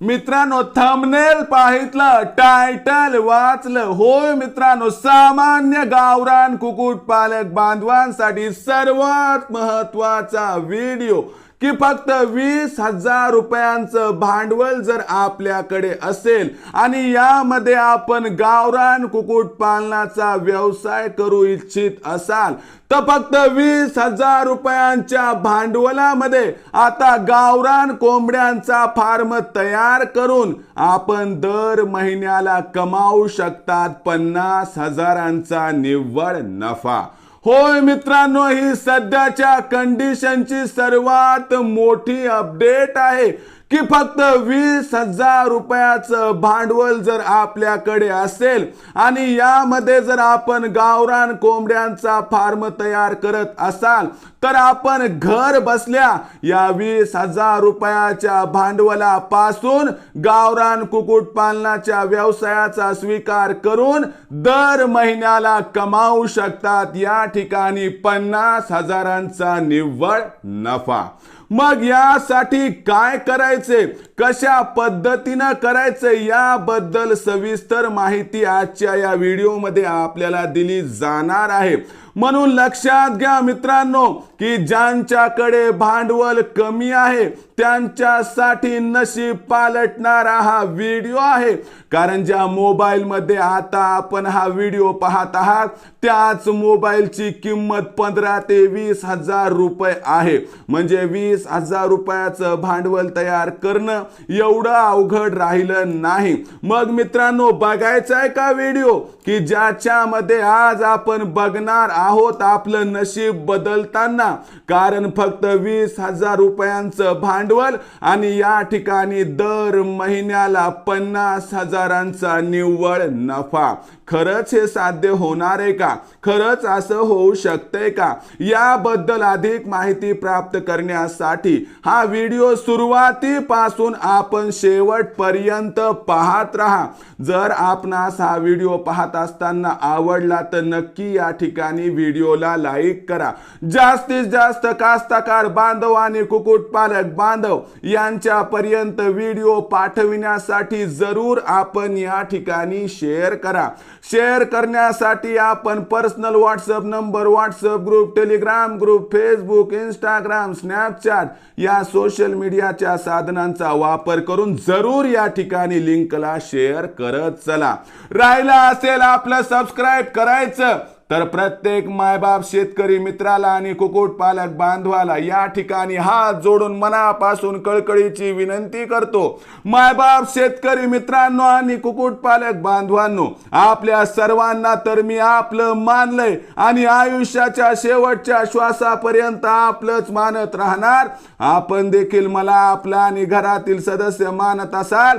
मित्रांनो thumbnail पाहितलं title वाचलं. होय मित्रांनो सामान्य गावरान कुक्कुटपालक बांधवांसाठी सर्वात महत्त्वाचा व्हिडिओ की फक्त वीस हजार रुपयांचं भांडवल जर आपल्याकडे असेल आणि यामध्ये आपण गावरान कुक्कुटपालनाचा व्यवसाय करू इच्छित असाल तर फक्त वीस हजार रुपयांच्या भांडवलामध्ये आता गावरान कोंबड्यांचा फार्म तयार करून आपण दर महिन्याला कमावू शकतात पन्नास हजारांचा निव्वळ नफा. होय मित्रांनो ही सध्याच्या कंडिशनची सर्वात मोठी अपडेट आहे. की फक्त वीस हजार रुपयाचं भांडवल जर आपल्याकडे असेल आणि यामध्ये जर आपण गावरान कोंबड्यांचा फार्म तयार करत असाल तर आपण घर बसल्या या वीस हजार रुपयाच्या भांडवलापासून गावरान कुक्कुटपालनाच्या व्यवसायाचा स्वीकार करून दर महिन्याला कमावू शकतात. या ठिकाणी पन्नास हजारांचा निव्वळ नफा. मग यासाठी काय करायचे? कशा पद्धतीनं करायचं? याबद्दल सविस्तर माहिती आजच्या या व्हिडिओमध्ये आपल्याला दिली जाणार आहे. म्हणून लक्षात घ्या मित्रांनो की ज्यांच्याकडे भांडवल कमी आहे त्यांच्यासाठी नशीब पालटणारा हा व्हिडिओ आहे. कारण ज्या मोबाईलमध्ये आता आपण हा व्हिडिओ पाहत आहात त्याच मोबाईलची किंमत पंधरा ते वीस हजार रुपये आहे. म्हणजे वीस हजार रुपयाचं भांडवल तयार करणं एवढं अवघड राहिलं नाही. मग मित्रांनो बघायचा आहे का व्हिडिओ? की ज्याच्यामध्ये आज आपण बघणार आहोत आपलं नशीब बदलताना. कारण फक्त वीस हजार रुपयांचं भांडवल आणि या ठिकाणी दर महिन्याला पन्नास हजारांचा निव्वळ नफा. खरंच हे साध्य होणार आहे का? खरंच असं होऊ शकतंय का? याबद्दल अधिक माहिती प्राप्त करण्यासाठी हा व्हिडिओ सुरुवातीपासून आपण शेवटपर्यंत पाहत राहा. जर आपणास हा व्हिडिओ पाहत असताना आवडला तर नक्की या ठिकाणी व्हिडिओला लाईक करा. जास्तीत जास्त कास्तकार बांधव आणि कुक्कुटपालक बांधव यांच्यापर्यंत व्हिडिओ पाठविण्यासाठी जरूर आपण या ठिकाणी शेअर करा. शेअर करण्यासाठी आपण personal WhatsApp number WhatsApp group Telegram group Facebook Instagram Snapchat या सोशल मीडियाच्या साधनांचा वापर करून जरूर या ठिकाणी लिंकला शेअर करत चला. राहिला असेल आपलं सबस्क्राईब करायचं. तर प्रत्येक मायबाप शेतकरी मित्राला आणि कुकुट पालक बांधवाला या ठिकाणी हात जोडून मनापासून कळकळीची विनंती करतो. मायबाप शेतकरी मित्रांनो आणि कुकुट पालक बांधवांनो आपल्या सर्वांना तर मी आपलं मानलंय आणि आयुष्याच्या शेवटच्या श्वासापर्यंत आपलंच मानत राहणार. आपण देखील मला आपला आणि घरातील सदस्य मानत असाल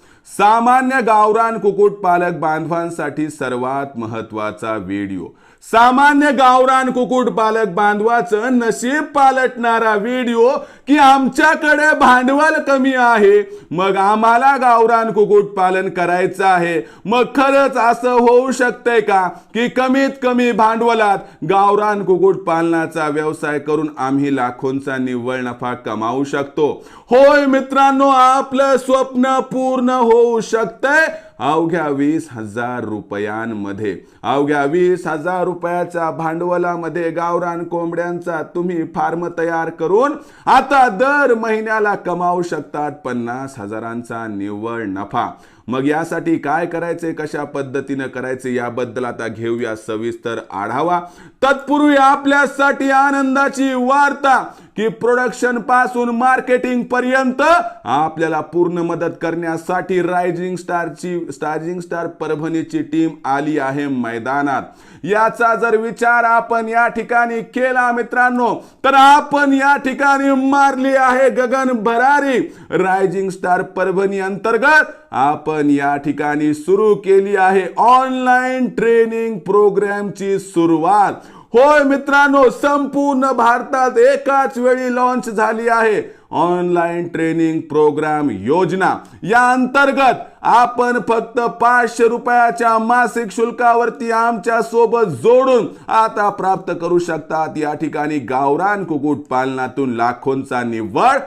सामान्य गावरान कुकुट पालक बांधवांसाठी सर्वात महत्त्वाचा व्हिडिओ. सामान्य गावरान कुकुट पालक बांधवाचं नशीब पालटणारा व्हिडिओ की आमच्याकडे भांडवल कमी आहे. मग आम्हाला गावरान कुकुट पालन करायचं आहे. मग खरंच असं होऊ शकतंय का? की कमीत कमी भांडवलात गावरान कुकुट पालनाचा व्यवसाय करून आम्ही लाखोंचा निव्वळ नफा कमावू शकतो. होय मित्रांनो आपलं स्वप्न पूर्ण होऊ शकतंय. अवघ्या वीस हजार रुपयांमध्ये अवघ्या वीस हजार रुपयाच्या भांडवलामध्ये गावरान कोंबड्यांचा तुम्ही फार्म तयार करून आता दर महिन्याला कमावू शकतात पन्नास हजारांचा निव्वळ नफा. मग यासाठी काय करायचे कशा पद्धतीनं करायचे याबद्दल आता घेऊया सविस्तर आढावा. तत्पूर्वी आपल्यासाठी आनंदाची वार्ता. की प्रोडक्शनपासून मार्केटिंग पर्यंत आपल्याला पूर्ण मदत करण्यासाठी रायझिंग स्टारची स्टारिंग स्टार परभणीची टीम आली आहे मैदानात. याचा जर विचार आपण या ठिकाणी केला मित्रांनो तर आपण या ठिकाणी मारली आहे गगन भरारी. रायझिंग स्टार परभणी अंतर्गत आपण या ठिकाणी सुरू केली आहे ऑनलाईन ट्रेनिंग प्रोग्रामची सुरुवात. होय मित्रांनो संपूर्ण भारतात एकाच वेळी लॉन्च झाली आहे ऑनलाईन ट्रेनिंग प्रोग्राम योजना. या अंतर्गत आपण फक्त पाचशे रुपयाच्या मासिक शुल्कावरती आमच्यासोबत जोडून आता प्राप्त करू शकतात. या ठिकाणी गावरान कुक्कुट पालनातून लाखोंचा निव्वळ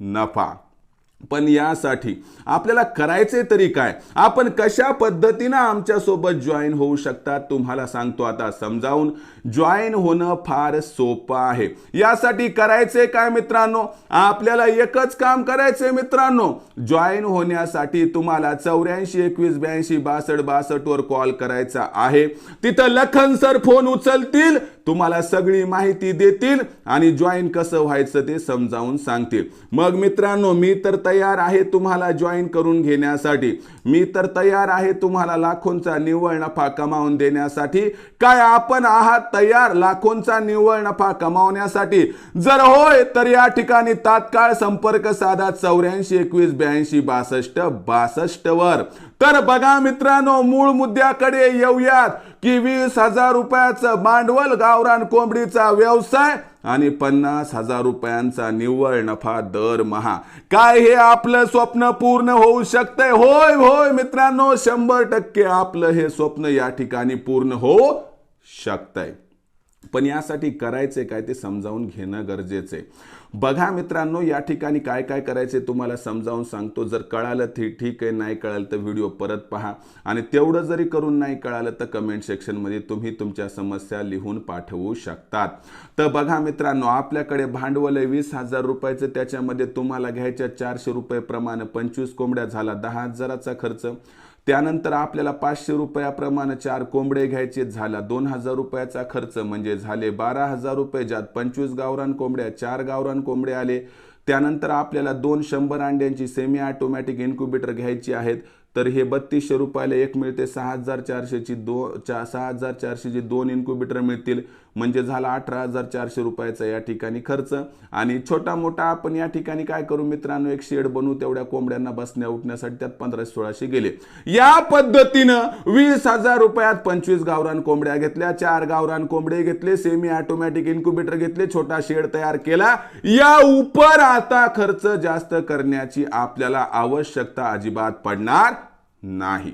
नफा. पण यासाठी आपल्याला करायचे तरी काय? आपण कशा पद्धतीनं आमच्यासोबत जॉईन होऊ शकतात? तुम्हाला सांगतो आता समजावून. जॉईन होणं फार सोपं आहे. यासाठी करायचे काय मित्रांनो? आपल्याला एकच काम करायचंय मित्रांनो. जॉईन होण्यासाठी तुम्हाला चौऱ्याऐंशी एकवीस ब्याऐंशी बासष्ट बासष्ट वर कॉल करायचा आहे. तिथं लखन सर फोन उचलतील तुम्हाला सगळी माहिती देतील आणि जॉईन कसं व्हायचं ते समजावून सांगतील. मग मित्रांनो मी तर तयार आहे तुम्हाला जॉईन करून घेण्यासाठी. मी तर तयार आहे तुम्हाला लाखोंचा निव्वळ नफा कमावून देण्यासाठी. काय आपण आहात तयार लाखोंचा निव्वळ नफा कमावण्यासाठी. जर होय तर या ठिकाणी तात्काळ संपर्क साधा चौऱ्याऐंशी एकवीस ब्याऐंशी बासष्ट बासष्ट वर. तर बघा मित्रांनो मूळ मुद्द्याकडे येऊयात की वीस हजार रुपयाचं भांडवल गावरान कोंबडीचा व्यवसाय आणि पन्नास हजार रुपयांचा निव्वळ नफा दरमहा काय हे आपलं स्वप्न पूर्ण होऊ शकतंय? होय होय मित्रांनो शंभर टक्के आपलं हे स्वप्न या ठिकाणी पूर्ण होऊ शकतंय. पण यासाठी करायचे काय ते समजावून घेणं गरजेचं आहे. बघा मित्रांनो या ठिकाणी काय काय करायचे तुम्हाला समजावून सांगतो. जर कळालं ती ठीक आहे नाही कळालं तर व्हिडिओ परत पहा. आणि तेवढं जरी करून नाही कळालं तर कमेंट सेक्शनमध्ये तुम्ही तुमच्या समस्या लिहून पाठवू शकतात. तर बघा मित्रांनो आपल्याकडे भांडवल आहे वीस हजार रुपयाचं. त्याच्यामध्ये तुम्हाला घ्यायच्या चारशे रुपये प्रमाणे पंचवीस कोंबड्या झाला दहा हजाराचा खर्च. त्यानंतर आपल्याला पाचशे रुपयाप्रमाणे चार कोंबडे घ्यायचे झाला. दोन हजार रुपयाचा खर्च म्हणजे झाले बारा हजार रुपये ज्यात पंचवीस गावरान कोंबड्या चार गावरान कोंबडे आले. त्यानंतर आपल्याला दोन शंभर अंड्यांची सेमी ऑटोमॅटिक इन्क्युबेटर घ्यायची आहेत. तर हे बत्तीसशे रुपयाला एक मिळते. सहा हजार चारशेची दो चा सहा हजार चारशेची दोन इन्क्युबेटर मिळतील. म्हणजे झाला अठरा हजार चारशे रुपयाचा या ठिकाणी खर्च. आणि छोटा मोठा आपण या ठिकाणी काय करू मित्रांनो? एक शेड बनवू. तेवढ्या कोंबड्यांना बसण्या उठण्यासाठी त्यात पंधराशे सोळाशे गेले. या पद्धतीनं वीस हजार रुपयात पंचवीस गावरान कोंबड्या घेतल्या. चार गावरान कोंबडे घेतले. सेमी ऑटोमॅटिक इन्क्युबेटर घेतले. छोटा शेड तयार केला. या उपर आता खर्च जास्त करण्याची आपल्याला आवश्यकता अजिबात पडणार नाही.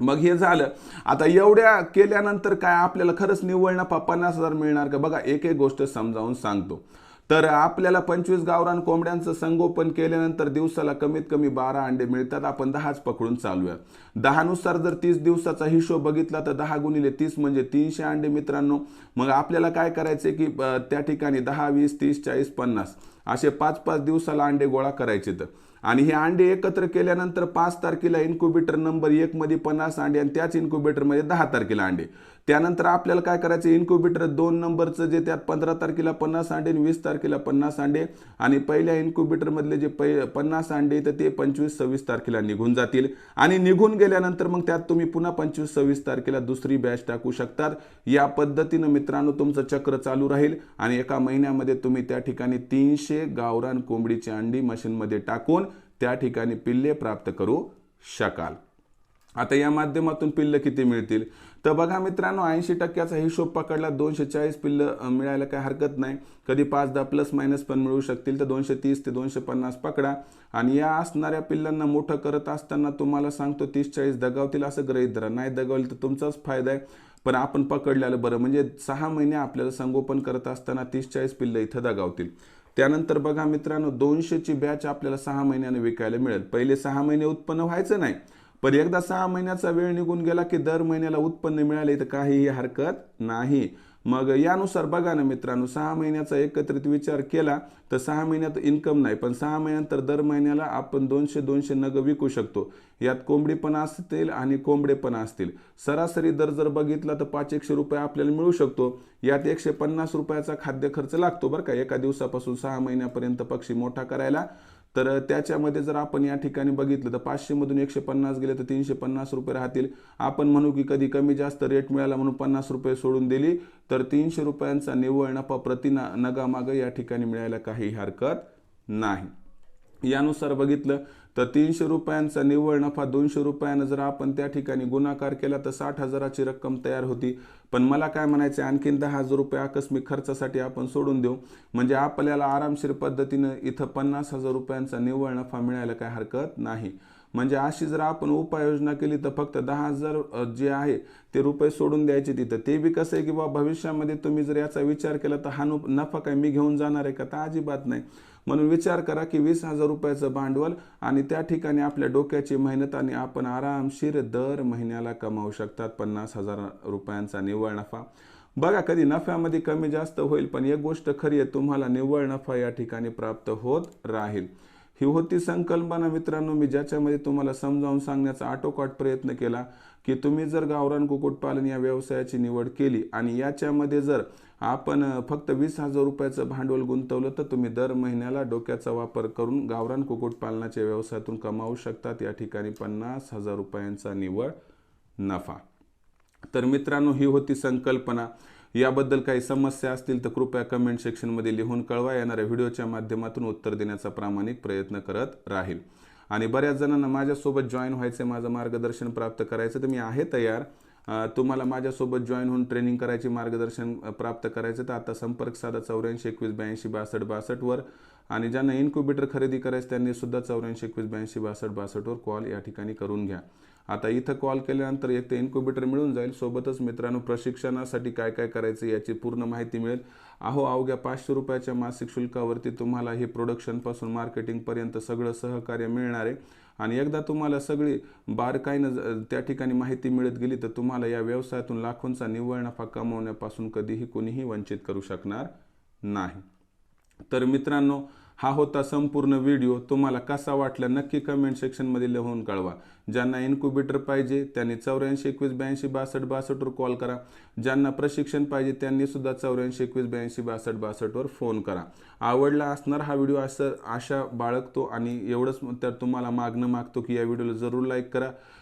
मग हे झालं. आता एवढ्या केल्यानंतर काय आपल्याला खरंच निव्वळ नफा पन्नास हजार मिळणार का? बघा एक एक गोष्ट समजावून सांगतो. तर आपल्याला पंचवीस गावरान कोंबड्यांचं संगोपन केल्यानंतर दिवसाला कमीत कमी बारा अंडे मिळतात. आपण दहाच पकडून चालूया. दहानुसार जर तीस दिवसाचा हिशोब बघितला तर दहा गुणिले तीस म्हणजे तीनशे अंडे मित्रांनो. मग आपल्याला काय करायचे की त्या ठिकाणी दहा वीस तीस चाळीस पन्नास असे पाच पाच दिवसाला अंडे गोळा करायचे तर आणि हे अंडे एकत्र केल्यानंतर पाच तारखेला इन्क्युबेटर नंबर एक मध्ये पन्नास अंडे आणि त्याच इन्क्युबेटरमध्ये दहा तारखेला अंडे. त्यानंतर आपल्याला काय करायचं इन्क्युबेटर दोन नंबरचं जे त्यात पंधरा तारखेला पन्नास अंडे आणि वीस तारखेला पन्नास अंडे आणि पहिल्या इन्क्युबेटरमधले जे पै पन्नास अंडे तर ते पंचवीस सव्वीस तारखेला निघून जातील. आणि निघून गेल्यानंतर मग त्यात तुम्ही पुन्हा पंचवीस सव्वीस तारखेला दुसरी बॅच टाकू शकतात. या पद्धतीनं मित्रांनो तुमचं चक्र चालू राहील आणि एका महिन्यामध्ये तुम्ही त्या ठिकाणी तीनशे गावरान कोंबडीची अंडी मशीनमध्ये टाकून त्या ठिकाणी पिल्ले प्राप्त करू शकाल. आता या माध्यमातून पिल्ल किती मिळतील? तर बघा मित्रांनो ऐंशी टक्क्याचा हिशोब पकडला दोनशे चाळीस पिल्ल मिळायला काही हरकत नाही. कधी पाच दहा प्लस मायनस पण मिळू शकतील तर दोनशे तीस ते दोनशे पन्नास पकडा. आणि या असणाऱ्या पिल्लांना मोठं करत असताना तुम्हाला सांगतो तीस चाळीस दगावतील असं गृहीत धरा. नाही दगावलं तर तुमचाच फायदा आहे. पण आपण पकडलेलं बरं म्हणजे सहा महिने आपल्याला संगोपन करत असताना तीस चाळीस पिल्लं इथं दगावतील. त्यानंतर बघा मित्रांनो दोनशेची बॅच आपल्याला सहा महिन्याने विकायला मिळेल. पहिले सहा महिने उत्पन्न व्हायचं नाही पण एकदा सहा महिन्याचा वेळ निघून गेला की दर महिन्याला उत्पन्न मिळाले तर काहीही हरकत नाही. मग यानुसार बघा ना मित्रांनो सहा महिन्याचा एकत्रित विचार केला तर सहा महिन्यात इन्कम नाही पण सहा महिन्यानंतर दर महिन्याला आपण दोनशे दोनशे नग विकू शकतो. यात कोंबडी पण असतील आणि कोंबडे पण असतील. सरासरी दर जर बघितला तर पाच एकशे रुपये आपल्याला मिळू शकतो. यात एकशे पन्नास रुपयाचा खाद्य खर्च लागतो बरं का. एका दिवसापासून सहा महिन्यापर्यंत पक्षी मोठा करायला तर त्याच्यामध्ये जर आपण या ठिकाणी बघितलं तर पाचशेमधून एकशे पन्नास गेले तर तीनशे पन्नास रुपये राहतील. आपण म्हणू की कधी कमी जास्त रेट मिळाला म्हणून पन्नास रुपये सोडून दिली तर तीनशे रुपयांचा निव्वळ नफा प्रति ना नगामागं या ठिकाणी मिळायला काही हरकत नाही. यानुसार बघितलं तर तीनशे रुपयांचा निव्वळ नफा दोनशे रुपयानं जर आपण त्या ठिकाणी गुणाकार केला तर साठ हजाराची रक्कम तयार होती. पण मला काय म्हणायचं आणखीन दहा हजार रुपये आकस्मिक खर्चासाठी आपण सोडून देऊ. म्हणजे आपल्याला आरामशीर पद्धतीनं इथं पन्नास हजार रुपयांचा निव्वळ नफा मिळायला काय हरकत नाही. म्हणजे अशी जर आपण उपाययोजना केली तर फक्त दहा हजार जे आहे ते रुपये सोडून द्यायचे तिथं. ते बी कसं आहे की बाबा भविष्यामध्ये तुम्ही जर याचा विचार केला तर हा नु- नफा काय मी घेऊन जाणार आहे का? तर अजिबात नाही. म्हणून विचार करा की वीस हजार रुपयाचं भांडवल आणि त्या ठिकाणी आपल्या डोक्याची मेहनत आणि आपण आरामशीर दर महिन्याला कमावू शकतात पन्नास हजार रुपयांचा निव्वळ नफा. बघा कधी नफ्यामध्ये कमी जास्त होईल पण एक गोष्ट खरी आहे तुम्हाला निव्वळ नफा या ठिकाणी प्राप्त होत राहील. ही होती संकल्पना मित्रांनो. मी ज्याच्यामध्ये तुम्हाला समजावून सांगण्याचा आटोकाट प्रयत्न केला की तुम्ही जर गावरान कुक्कुटपालन या व्यवसायाची निवड केली आणि याच्यामध्ये जर आपण फक्त वीस हजार रुपयाचं भांडवल गुंतवलं तर तुम्ही दर महिन्याला डोक्याचा वापर करून गावरान कुक्कुटपालनाच्या व्यवसायातून कमावू शकतात. या ठिकाणी पन्नास हजार रुपयांचा निवड नफा. तर मित्रांनो ही होती संकल्पना. याबद्दल काही समस्या असतील तर कृपया कमेंट सेक्शनमध्ये लिहून कळवा. येणाऱ्या व्हिडिओच्या माध्यमातून उत्तर देण्याचा प्रामाणिक प्रयत्न करत राहील. आणि बऱ्याच जणांना माझ्यासोबत जॉईन व्हायचं माझं मार्गदर्शन प्राप्त करायचं तर मी आहे तयार. तुम्हाला माझ्यासोबत जॉईन होऊन ट्रेनिंग करायची मार्गदर्शन प्राप्त करायचं तर आता संपर्क साधा चौऱ्याऐंशी एकवीस ब्याऐंशी बासष्ट बासष्टवर आणि ज्यांना इन्क्युबेटर खरेदी करायचं त्यांनी सुद्धा चौऱ्याऐंशी एकवीस ब्याऐंशी बासष्ट बासष्टवर कॉल या ठिकाणी करून घ्या. आता इथं कॉल केल्यानंतर एक ते इन्क्युबेटर मिळून जाईल सोबतच मित्रांनो प्रशिक्षणासाठी काय काय करायचं याची पूर्ण माहिती मिळेल. अहो अवघ्या पाचशे रुपयाच्या मासिक शुल्कावरती तुम्हाला हे प्रोडक्शनपासून मार्केटिंगपर्यंत सगळं सहकार्य मिळणार आहे. आणि एकदा तुम्हाला सगळी बारकाईनं त्या ठिकाणी माहिती मिळत गेली तर तुम्हाला या व्यवसायातून लाखोंचा निव्वळ नफा कमवण्यापासून कधीही कोणीही वंचित करू शकणार नाही. तर मित्रांनो हा होता संपूर्ण व्हिडिओ. तुम्हाला कसा वाटला नक्की कमेंट सेक्शनमध्ये लिहून कळवा. ज्यांना इन्क्युबेटर पाहिजे त्यांनी चौऱ्याऐंशी एकवीस ब्याऐंशी बासष्ट बासष्टवर कॉल करा. ज्यांना प्रशिक्षण पाहिजे त्यांनी सुद्धा चौऱ्याऐंशी एकवीस ब्याऐंशी बासष्ट बासष्टवर फोन करा. आवडला असणार हा व्हिडिओ असं आशा बाळगतो आणि एवढंच तर तुम्हाला मागणं मागतो की या व्हिडिओला जरूर लाईक करा.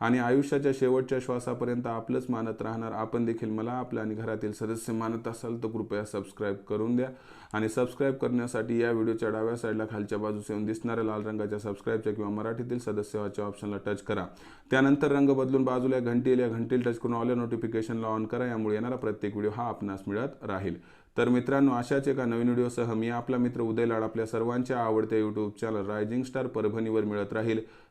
आणि आयुष्याच्या शेवटच्या श्वासापर्यंत आपलंच मानत राहणार. आपण देखील मला आपल्या आणि घरातील सदस्य मानत असाल तर कृपया सबस्क्राईब करून द्या. आणि सबस्क्राईब करण्यासाठी या व्हिडिओच्या डाव्या साईडला खालच्या बाजूस येऊन दिसणाऱ्या लाल रंगाच्या सबस्क्राईबच्या किंवा मराठीतील सदस्यवाच्या ऑप्शनला टच करा. त्यानंतर रंग बदलून बाजूला घंटील या घंटील टच करून ऑल नोटिफिकेशनला ऑन करा. यामुळे येणारा प्रत्येक व्हिडिओ हा आपणास मिळत राहील. तर मित्रांनो अशाच एका नवीन व्हिडिओसह मी आपला मित्र उदय लाड आपल्या सर्वांच्या आवडत्या यूट्यूब चॅनल रायझिंग स्टार परभणीवर मिळत राहील.